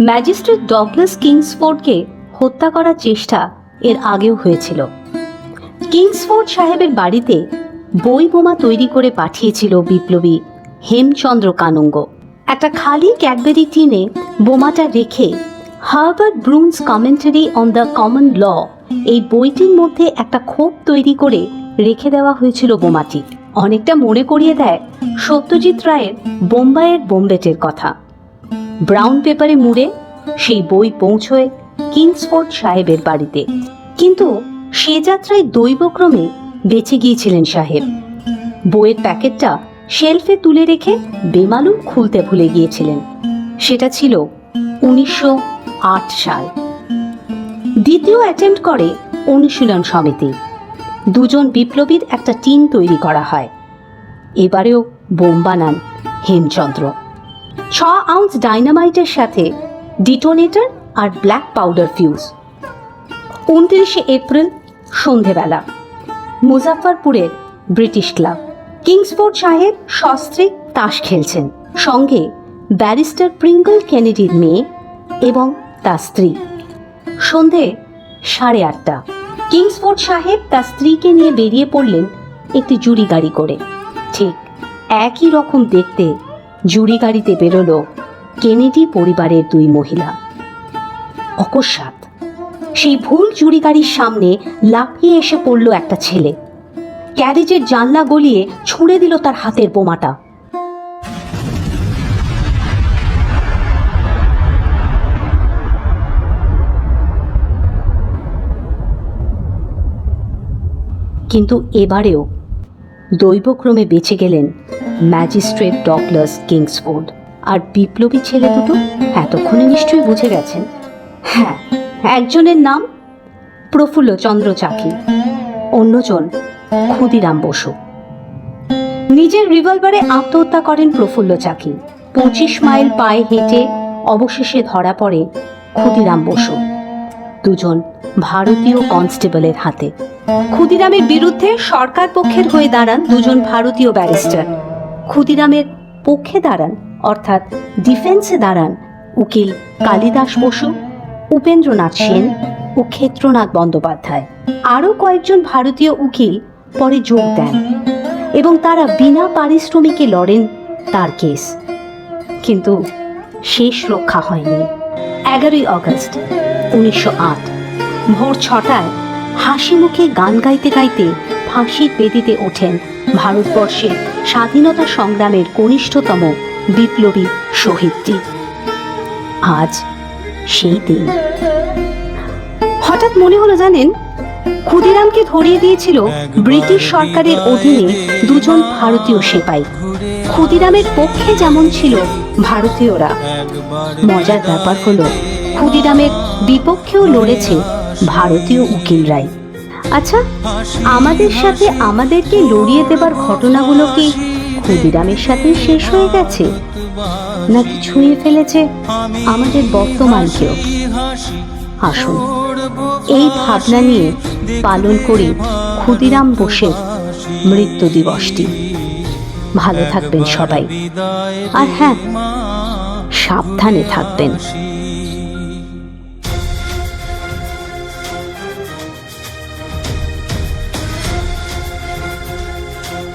Magistrate Douglas কিংসফোর্ডকে হত্যা করার চেষ্টা এর আগেও হয়েছিল। কিংসফোর্ড সাহেবের বাড়িতে বই বোমা তৈরি করে পাঠিয়েছিল বিপ্লবী হেমচন্দ্র কানুঙ্গ। একটা খালি ক্যাডবেরি টিনে বোমাটা রেখে Herbert Broom's commentary on the common law এই বইটির মধ্যে একটা খোপ তৈরি করে রেখে দেওয়া হয়েছিল বোমাটি। অনেকটা মনে করিয়ে দেয় সত্যজিৎ রায়ের বোম্বাইয়ের বোম্বেটের কথা। ব্রাউন পেপারে মুড়ে সেই বই পৌঁছয় কিংসফোর্ড সাহেবের বাড়িতে। কিন্তু সে যাত্রায় দৈবক্রমে বেঁচে গিয়েছিলেন সাহেব। বইয়ের প্যাকেটটা শেলফে তুলে রেখে বেমালুম খুলতে ভুলে গিয়েছিলেন। সেটা ছিল উনিশশো আট সাল। দ্বিতীয় অ্যাটেম্প্ট করে অনুশীলন সমিতি। দুজন বিপ্লবীর একটা টিম তৈরি করা হয়। এবারেও বোম বানান হেমচন্দ্র। ছ আউন্স ডাইনামাইটের সাথে ডিটোনেটর আর ব্ল্যাক পাউডার ফিউজ। উনত্রিশে এপ্রিল, সন্ধেবেলা মুজাফরপুরের ব্রিটিশ ক্লাব। কিংসফোর্ড সাহেব সস্ত্রীক তাস খেলছেন। সঙ্গে ব্যারিস্টার প্রিঙ্গল কেনেডির মেয়ে এবং তার স্ত্রী। সন্ধে সাড়ে আটটা, কিংসফোর্ড সাহেব তার স্ত্রীকে নিয়ে বেরিয়ে পড়লেন একটি জুড়ি গাড়ি করে। ঠিক একই রকম দেখতে জুড়ি গাড়িতে বেরোলো কেনেডি পরিবারের দুই মহিলা। অকস্মাৎ সেই ভুল জুড়ি গাড়ির সামনে লাফিয়ে এসে পড়ল একটা ছেলে। ক্যারেজের জানলা গলিয়ে ছুঁড়ে দিল তার হাতের বোমাটা। কিন্তু এবারেও দৈবক্রমে বেঁচে গেলেন ম্যাজিস্ট্রেট ডগলাস কিংসফোর্ড। আর বিপ্লবী ছেলে দুটো এতক্ষণে নিশ্চয়ই বুঝে গেছেন। হ্যাঁ একজনের নাম প্রফুল্ল চন্দ্র চাকি অন্যজন ক্ষুদিরাম বসু। নিজের রিভলভারে আত্মহত্যা করেন প্রফুল্ল চাকি পঁচিশ মাইল পায়ে হেঁটে অবশেষে ধরা পড়ে ক্ষুদিরাম বসু। দুজন ভারতীয় কনস্টেবলের হাতে। ক্ষুদিরামের বিরুদ্ধে সরকার পক্ষের হয়ে দাঁড়ান দুজন ভারতীয় ব্যারিস্টার। ক্ষুদিরামের পক্ষে দাঁড়ান, অর্থাৎ ডিফেন্সে দাঁড়ান উকিল কালিদাস বসু, উপেন্দ্রনাথ সেন ও ক্ষেত্রনাথ বন্দ্যোপাধ্যায়। আরও কয়েকজন ভারতীয় উকিল পরে যোগ দেন এবং তারা বিনা পারিশ্রমিকে লড়েন তার কেস। কিন্তু শেষ রক্ষা হয়নি। এগারোই অগস্ট, উনিশশো আট। ভোর ছটায় হাসি মুখে গান গাইতে গাইতে ফাঁসির বেদিতে ওঠেন ভারতবর্ষের স্বাধীনতা সংগ্রামের কনিষ্ঠতম বিপ্লবী শহীদটি। আজ সেই দিন। হঠাৎ মনে হলো জানেন ক্ষুদিরামকে ধরিয়ে দিয়েছিল ব্রিটিশ সরকারের অধীনে দুজন ভারতীয় সেপাই। ক্ষুদিরামের পক্ষে যেমন ছিল ভারতীয়রা। মজার ব্যাপার হলো, ক্ষুদিরামের বিপক্ষেও লড়েছে ভারতীয় উকিলরাই। আচ্ছা আমাদের সাথে আমাদেরকে লড়িয়ে দেবার ঘটনাগুলো কি ক্ষুদিরামের সাথে শেষ হয়ে গেছে? নাকি ছুঁয়ে ফেলেছে আমাদের বর্তমানকেও? আসুন। এই ভাবনা নিয়ে পালন করি ক্ষুদিরাম বোসের মৃত্যু দিবসটি। ভালো থাকবেন সবাই। আর হ্যাঁ সাবধানে থাকবেন।